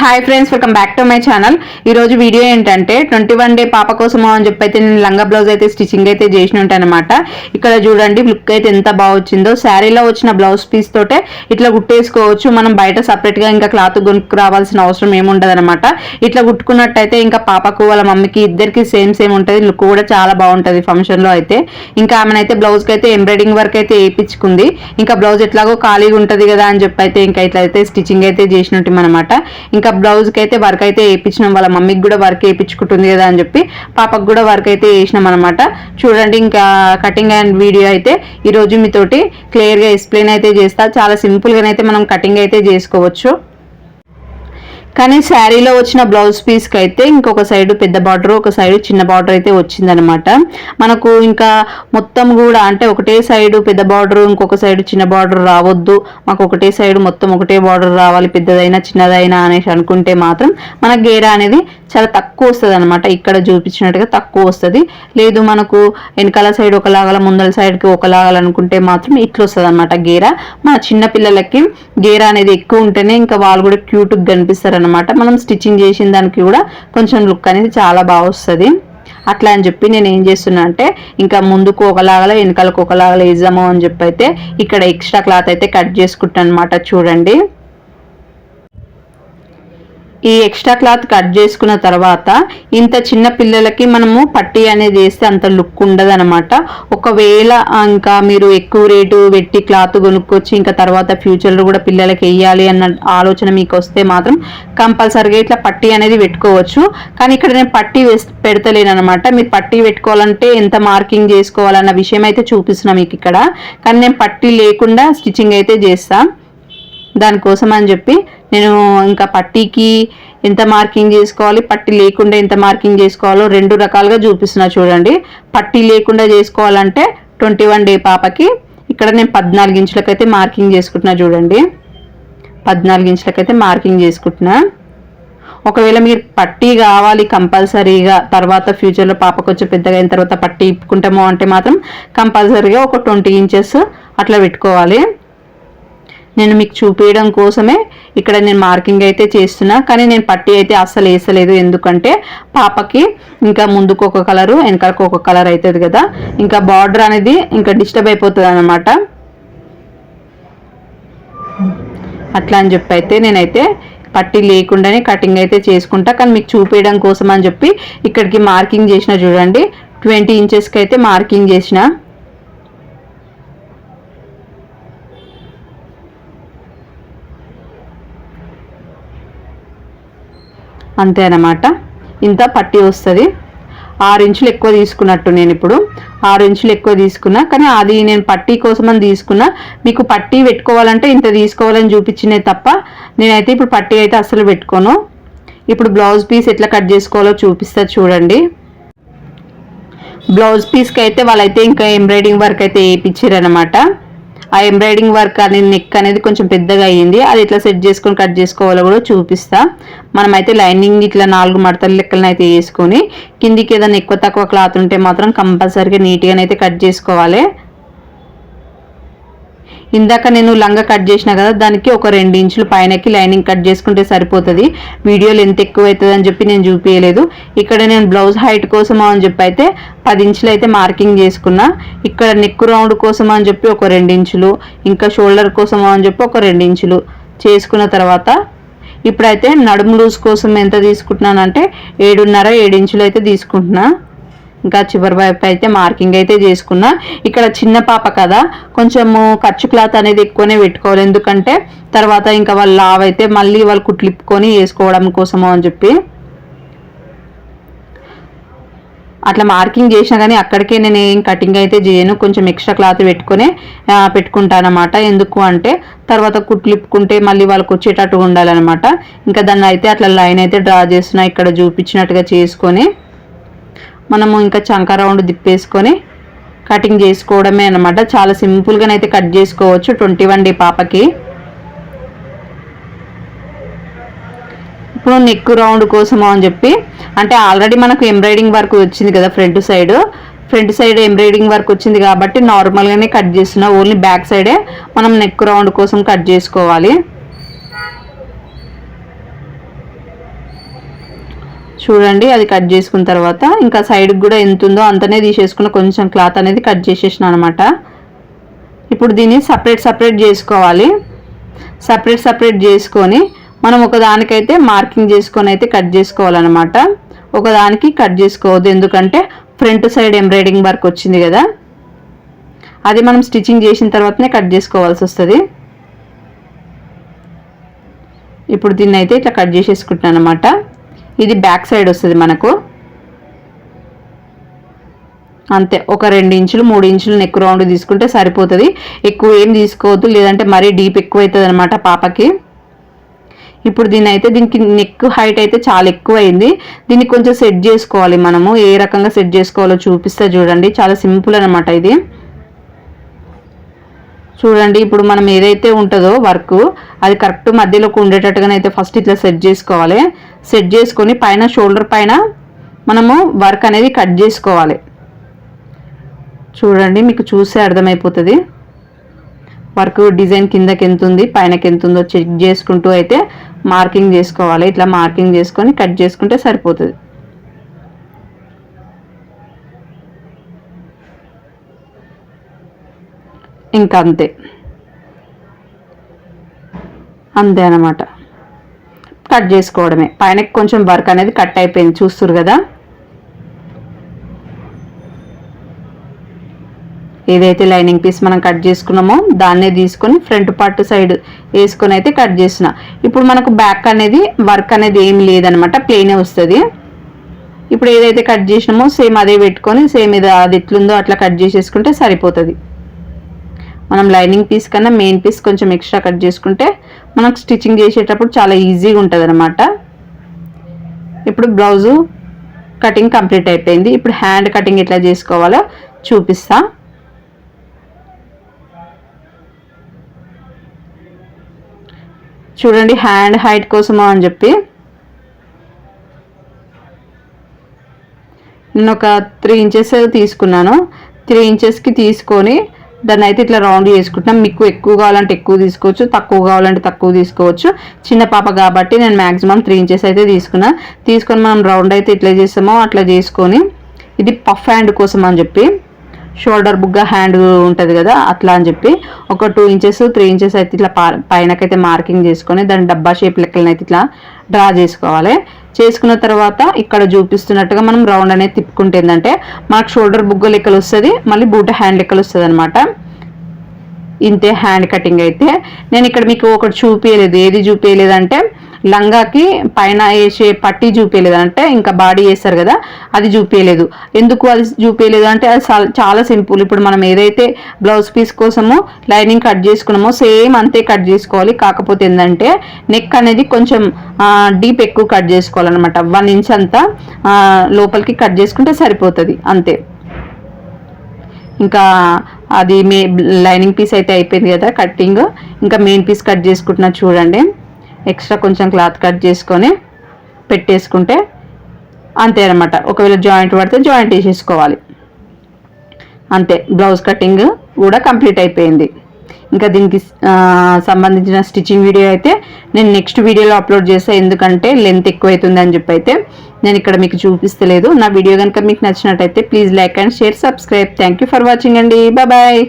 Hi friends welcome back to my channel ఈ రోజు video ఏంటంటే ట్వంటీ వన్ డే పాప కోసం అని చెప్పి అయితే నేను లంగా బ్లౌజ్ అయితే స్టిచ్చింగ్ అయితే చేసిన అనమాట ఇక్కడ చూడండి లుక్ అయితే ఎంత బాగా వచ్చిందో. శారీలో వచ్చిన బ్లౌజ్ పీస్ తోటే ఇట్లా కుట్టేసుకోవచ్చు. మనం బయట సపరేట్గా ఇంకా క్లాత్ కొనుక్కు రావాల్సిన అవసరం ఏముండదు అనమాట ఇట్లా కుట్టుకున్నట్టయితే ఇంకా పాపకు వాళ్ళ మమ్మీకి ఇద్దరికి సేమ్ సేమ్ ఉంటుంది. లుక్ కూడా చాలా బాగుంటుంది ఫంక్షన్లో అయితే. ఇంకా ఆమెనైతే బ్లౌజ్కి అయితే ఎంబ్రాయిడింగ్ వర్క్ అయితే వేయించుకుంది. ఇంకా బ్లౌజ్ ఎట్లాగో ఖాళీగా ఉంటుంది కదా అని చెప్పి అయితే ఇంకా ఇట్లా అయితే స్టిచ్చింగ్ అయితే చేసినట్టు అనమాట ఇంకా బ్లౌజ్కి అయితే వర్క్ అయితే వేయించినాం. వాళ్ళ మమ్మీకి కూడా వర్క్ వేయించుకుంటుంది కదా అని చెప్పి పాపకు కూడా వర్క్ అయితే వేసినాం అనమాట చూడండి ఇంకా కటింగ్ అండ్ వీడియో అయితే ఈ రోజు మీతోటి క్లియర్గా ఎక్స్ప్లెయిన్ అయితే చేస్తా. చాలా సింపుల్గానైతే మనం కటింగ్ అయితే చేసుకోవచ్చు. కానీ శారీలో వచ్చిన బ్లౌజ్ పీస్కి అయితే ఇంకొక సైడ్ పెద్ద బార్డర్ ఒక సైడ్ చిన్న బార్డర్ అయితే వచ్చిందనమాట మనకు ఇంకా మొత్తం కూడా అంటే ఒకటే సైడ్ పెద్ద బార్డర్ ఇంకొక సైడ్ చిన్న బార్డర్ రావద్దు. మాకు ఒకటే సైడ్ మొత్తం ఒకటే బార్డర్ రావాలి పెద్దదైనా చిన్నదైనా అనేసి అనుకుంటే మాత్రం మన గేరా అనేది చాలా తక్కువ వస్తుంది అనమాట ఇక్కడ చూపించినట్టుగా తక్కువ వస్తుంది. లేదు మనకు వెనకాల సైడ్ ఒకలాగల ముందల సైడ్కి ఒకలాగాలనుకుంటే మాత్రం ఇట్లా వస్తుంది అనమాట గేరా. మన చిన్నపిల్లలకి గేరా అనేది ఎక్కువ ఉంటేనే ఇంకా వాళ్ళు కూడా క్యూట్గా కనిపిస్తారు అనమాట మనం స్టిచ్చింగ్ చేసిన దానికి కూడా కొంచెం లుక్ అనేది చాలా బాగా వస్తుంది. అట్లా అని చెప్పి నేను ఏం చేస్తున్నా అంటే ఇంకా ముందుకు ఒకలాగా వెనకాలకు ఒకలాగా వేద్దాము అని చెప్పి అయితే ఇక్కడ ఎక్స్ట్రా క్లాత్ అయితే కట్ చేసుకుంటాను అనమాట చూడండి. ఈ ఎక్స్ట్రా క్లాత్ కట్ చేసుకున్న తర్వాత ఇంత చిన్న పిల్లలకి మనము పట్టీ అనేది వేస్తే అంత లుక్ ఉండదు అనమాట ఒకవేళ ఇంకా మీరు ఎక్కువ రేటు పెట్టి క్లాత్ కొనుక్కొచ్చి ఇంకా తర్వాత ఫ్యూచర్లో కూడా పిల్లలకి వేయాలి అన్న ఆలోచన మీకు వస్తే మాత్రం కంపల్సరిగా ఇట్లా పట్టీ అనేది పెట్టుకోవచ్చు. కానీ ఇక్కడ నేను పట్టీ పెడతలేనమాట పెడతలేను అనమాట మీరు పట్టీ పెట్టుకోవాలంటే ఎంత మార్కింగ్ చేసుకోవాలన్న విషయం అయితే చూపిస్తున్నా మీకు ఇక్కడ. కానీ నేను పట్టీ లేకుండా స్టిచ్చింగ్ అయితే చేస్తాను దానికోసం అని చెప్పి నేను ఇంకా పట్టీకి ఎంత మార్కింగ్ చేసుకోవాలి పట్టీ లేకుండా ఎంత మార్కింగ్ చేసుకోవాలో రెండు రకాలుగా చూపిస్తున్నా చూడండి. పట్టీ లేకుండా చేసుకోవాలంటే ట్వంటీ వన్ డే పాపకి ఇక్కడ నేను పద్నాలుగు ఇంచులకైతే మార్కింగ్ చేసుకుంటున్నా చూడండి. పద్నాలుగు ఇంచులకైతే మార్కింగ్ చేసుకుంటున్నా. ఒకవేళ మీరు పట్టీ కావాలి కంపల్సరీగా తర్వాత ఫ్యూచర్లో పాపకు వచ్చి పెద్దగా అయిన తర్వాత పట్టీ ఇప్పుకుంటామో అంటే మాత్రం కంపల్సరీగా ఒక ట్వంటీ ఇంచెస్ అట్లా పెట్టుకోవాలి. నేను మీకు చూపించడం కోసమే ఇక్కడ నేను మార్కింగ్ అయితే చేస్తున్నా కానీ నేను పట్టి అయితే అస్సలు వేసలేదు. ఎందుకంటే పాపకి ఇంకా ముందుకు ఒక కలరు వెనకాలకు ఒక కలర్ అవుతుంది కదా. ఇంకా బార్డర్ అనేది ఇంకా డిస్టర్బ్ అయిపోతుంది అనమాట అట్లా అని చెప్పి అయితే నేనైతే పట్టి లేకుండానే కటింగ్ అయితే చేసుకుంటా కానీ మీకు చూపించడం కోసం అని చెప్పి ఇక్కడికి మార్కింగ్ చేసిన చూడండి. ట్వంటీ ఇంచెస్కి అయితే మార్కింగ్ చేసిన. అంతే అనమాట ఇంత పట్టి వస్తుంది. ఆరు ఇంచులు ఎక్కువ తీసుకున్నట్టు నేను ఇప్పుడు. ఆరు ఇంచులు ఎక్కువ తీసుకున్నా కానీ అది నేను పట్టీ కోసం అని తీసుకున్నా. మీకు పట్టీ పెట్టుకోవాలంటే ఇంత తీసుకోవాలని చూపించినే తప్ప నేనైతే ఇప్పుడు పట్టీ అయితే అసలు పెట్టుకోను. ఇప్పుడు బ్లౌజ్ పీస్ ఎట్లా కట్ చేసుకోవాలో చూపిస్తా చూడండి. బ్లౌజ్ పీస్కి అయితే వాళ్ళైతే ఇంకా ఎంబ్రాయిడింగ్ వర్క్ అయితే వేయించారనమాట ఆ ఎంబ్రాయిడింగ్ వర్క్ అనేది నెక్ అనేది కొంచెం పెద్దగా అయ్యింది. అది ఇట్లా సెట్ చేసుకొని కట్ చేసుకోవాలో కూడా చూపిస్తా. మనమైతే లైనింగ్ ఇట్లా నాలుగు మడతల లెక్కలను అయితే వేసుకొని కిందికి ఏదైనా ఎక్కువ తక్కువ క్లాత్ ఉంటే మాత్రం కంపల్సరీగా నీట్గానైతే కట్ చేసుకోవాలి. ఇందాక నేను లంగా కట్ చేసిన కదా దానికి ఒక రెండు ఇంచులు పైనకి లైనింగ్ కట్ చేసుకుంటే సరిపోతుంది. వీడియోలు ఎంత ఎక్కువ అవుతుంది అని చెప్పి నేను చూపించలేదు ఇక్కడ నేను బ్లౌజ్ హైట్ కోసం అని చెప్పి అయితే పది ఇంచులు అయితే మార్కింగ్ చేసుకున్నా. ఇక్కడ నెక్ రౌండ్ కోసం అని చెప్పి ఒక రెండు ఇంచులు ఇంకా షోల్డర్ కోసం అని చెప్పి ఒక రెండు ఇంచులు చేసుకున్న తర్వాత ఇప్పుడైతే నడుము లూజ్ కోసం ఎంత తీసుకుంటున్నానంటే ఏడున్నర ఏడు ఇంచులు అయితే తీసుకుంటున్నా. ఇంకా చివరి వైపు అయితే మార్కింగ్ అయితే చేసుకున్నా. ఇక్కడ చిన్న పాప కదా కొంచెము ఖర్చు క్లాత్ అనేది ఎక్కువనే పెట్టుకోవాలి. ఎందుకంటే తర్వాత ఇంకా వాళ్ళు లావ్ అయితే మళ్ళీ వాళ్ళు కుట్లిప్పుకొని వేసుకోవడం కోసము అని చెప్పి. అట్లా మార్కింగ్ చేసినా కానీ అక్కడికే నేను ఏం కటింగ్ అయితే చేయను. కొంచెం ఎక్స్ట్రా క్లాత్ పెట్టుకొని పెట్టుకుంటానమాట ఎందుకు అంటే తర్వాత కుట్లిప్పుకుంటే మళ్ళీ వాళ్ళకి వచ్చేటట్టు ఉండాలన్నమాట. ఇంకా దాన్ని అయితే అట్లా లైన్ అయితే డ్రా చేస్తున్నా ఇక్కడ చూపించినట్టుగా చేసుకొని. మనము ఇంకా చంక రౌండ్ దిప్పేసుకొని కటింగ్ చేసుకోవడమే అనమాట చాలా సింపుల్గానైతే కట్ చేసుకోవచ్చు. ట్వంటీ వన్ డే పాపకి. ఇప్పుడు నెక్ రౌండ్ కోసము అని చెప్పి అంటే ఆల్రెడీ మనకు ఎంబ్రాయిడింగ్ వర్క్ వచ్చింది కదా front side front side embroidering work వచ్చింది కాబట్టి నార్మల్గానే కట్ చేస్తున్నా. ఓన్లీ బ్యాక్ సైడే మనం నెక్ రౌండ్ కోసం కట్ చేసుకోవాలి. చూడండి అది కట్ చేసుకున్న తర్వాత ఇంకా సైడ్కి కూడా ఎంత ఉందో అంతనే తీసేసుకున్న కొంచెం క్లాత్ అనేది కట్ చేసేసిన అనమాట ఇప్పుడు దీన్ని సపరేట్ సపరేట్ చేసుకోవాలి. సపరేట్ సపరేట్ చేసుకొని మనం ఒకదానికైతే మార్కింగ్ చేసుకొని అయితే కట్ చేసుకోవాలన్నమాట. ఒకదానికి కట్ చేసుకోవద్దు ఎందుకంటే ఫ్రంట్ సైడ్ ఎంబ్రాయిడింగ్ వర్క్ వచ్చింది కదా. అది మనం స్టిచ్చింగ్ చేసిన తర్వాతనే కట్ చేసుకోవాల్సి వస్తుంది. ఇప్పుడు దీన్ని అయితే ఇట్లా కట్ చేసేసుకుంటున్నాను అనమాట ఇది బ్యాక్ సైడ్ వస్తుంది మనకు. అంతే ఒక రెండు ఇంచులు మూడు ఇంచులు నెక్ రౌండ్ తీసుకుంటే సరిపోతుంది. ఎక్కువ ఏం తీసుకోవద్దు లేదంటే మరీ డీప్ ఎక్కువ అవుతుంది అనమాట పాపకి. ఇప్పుడు దీన్ని అయితే దీనికి నెక్ హైట్ అయితే చాలా ఎక్కువ అయింది దీన్ని కొంచెం సెట్ చేసుకోవాలి మనము. ఏ రకంగా సెట్ చేసుకోవాలో చూపిస్తే చూడండి. చాలా సింపుల్ అనమాట ఇది. చూడండి ఇప్పుడు మనం ఏదైతే ఉంటుందో వర్క్ అది కరెక్ట్ మధ్యలోకి ఉండేటట్టుగానైతే ఫస్ట్ ఇట్లా సెట్ చేసుకోవాలి. సెట్ చేసుకొని పైన షోల్డర్ పైన మనము వర్క్ అనేది కట్ చేసుకోవాలి. చూడండి మీకు చూస్తే అర్థమైపోతుంది. వర్క్ డిజైన్ కిందకి ఎంత ఉంది పైనకి ఎంత ఉందో చెక్ చేసుకుంటూ అయితే మార్కింగ్ చేసుకోవాలి. ఇట్లా మార్కింగ్ చేసుకొని కట్ చేసుకుంటే సరిపోతుంది. ఇంకా అంతే అంతే అనమాట కట్ చేసుకోవడమే. పైన కొంచెం వర్క్ అనేది కట్ అయిపోయింది. చూస్తురు కదా? ఏదైతే లైనింగ్ పీస్ మనం కట్ చేసుకున్నామో దాన్నే తీసుకొని ఫ్రంట్ పార్ట్ సైడ్ వేసుకొని అయితే కట్ చేసిన. ఇప్పుడు మనకు బ్యాక్ అనేది వర్క్ అనేది ఏం లేదనమాట ప్లెయినే వస్తుంది. ఇప్పుడు ఏదైతే కట్ చేసినామో సేమ్ అదే పెట్టుకొని సేమ్ ఇది అది ఎట్లుందో అట్లా కట్ చేసేసుకుంటే సరిపోతుంది. మనం లైనింగ్ పీస్ కన్నా మెయిన్ పీస్ కొంచెం ఎక్స్ట్రా కట్ చేసుకుంటే మనకు స్టిచ్చింగ్ చేసేటప్పుడు చాలా ఈజీగా ఉంటుంది అనమాట ఇప్పుడు బ్లౌజు కటింగ్ కంప్లీట్ అయిపోయింది. ఇప్పుడు హ్యాండ్ కటింగ్ ఎట్లా చేసుకోవాలో చూపిస్తా. చూడండి హ్యాండ్ హైట్ కోసమా అని చెప్పి. నేను ఒక త్రీ ఇంచెస్ తీసుకున్నాను. త్రీ ఇంచెస్కి తీసుకొని దాన్ని అయితే ఇట్లా రౌండ్ చేసుకుంటున్నాం. మీకు ఎక్కువ కావాలంటే ఎక్కువ తీసుకోవచ్చు తక్కువ కావాలంటే తక్కువ తీసుకోవచ్చు. చిన్న పాప కాబట్టి నేను మ్యాక్సిమం త్రీ ఇంచెస్ అయితే తీసుకున్నా. తీసుకొని మనం రౌండ్ అయితే ఇట్లా చేస్తామో అట్లా చేసుకొని ఇది పఫ్ హ్యాండ్ కోసం అని చెప్పి షోల్డర్ బుగ్గ హ్యాండ్ ఉంటుంది కదా అట్లా అని చెప్పి ఒక టూ ఇంచెస్ త్రీ ఇంచెస్ అయితే ఇట్లా పైనకైతే మార్కింగ్ చేసుకొని దాని డబ్బా షేప్ లెక్కలనైతే ఇట్లా డ్రా చేసుకోవాలి. చేసుకున్న తర్వాత ఇక్కడ చూపిస్తున్నట్టుగా మనం రౌండ్ అనేది తిప్పుకుంటే ఏంటంటే మనకు షోల్డర్ బుగ్గ లెక్కలు వస్తుంది మళ్ళీ బూట హ్యాండ్ లెక్కలు వస్తుంది అనమాట ఇంతే హ్యాండ్ కటింగ్ అయితే. నేను ఇక్కడ మీకు ఒకటి చూపించలేదు ఏది చూపించలేదంటే లంగాకి పైన వేసే పట్టి చూపించలేదు అంటే ఇంకా బాడీ వేస్తారు కదా అది చూపించలేదు ఎందుకు అది చూపించలేదు అంటే అది చాలా సింపుల్. ఇప్పుడు మనం ఏదైతే బ్లౌజ్ పీస్ కోసమో లైనింగ్ కట్ చేసుకున్నామో సేమ్ అంతే కట్ చేసుకోవాలి. కాకపోతే ఏంటంటే నెక్ అనేది కొంచెం డీప్ ఎక్కువ కట్ చేసుకోవాలన్నమాట. వన్ ఇంచ్ అంతా లోపలికి కట్ చేసుకుంటే సరిపోతుంది. అంతే. ఇంకా అది మే లైనింగ్ పీస్ అయితే అయిపోయింది కదా కట్టింగ్. ఇంకా మెయిన్ పీస్ కట్ చేసుకుంటున్నా చూడండి. ఎక్స్ట్రా కొంచెం క్లాత్ కట్ చేసుకొని పెట్టేసుకుంటే అంతే అనమాట ఒకవేళ జాయింట్ పడితే జాయింట్ వేసేసుకోవాలి. అంతే బ్లౌజ్ కటింగ్ కూడా కంప్లీట్ అయిపోయింది. ఇంకా దీనికి సంబంధించిన స్టిచ్చింగ్ వీడియో అయితే నేను నెక్స్ట్ వీడియోలో అప్లోడ్ చేస్తాను ఎందుకంటే లెంత్ ఎక్కువ అవుతుంది అని చెప్పి అయితే నేను ఇక్కడ మీకు చూపిస్తలేదు. నా వీడియో కనుక మీకు నచ్చినట్టయితే please like and share subscribe. Thank for watching అండి. బాయ్.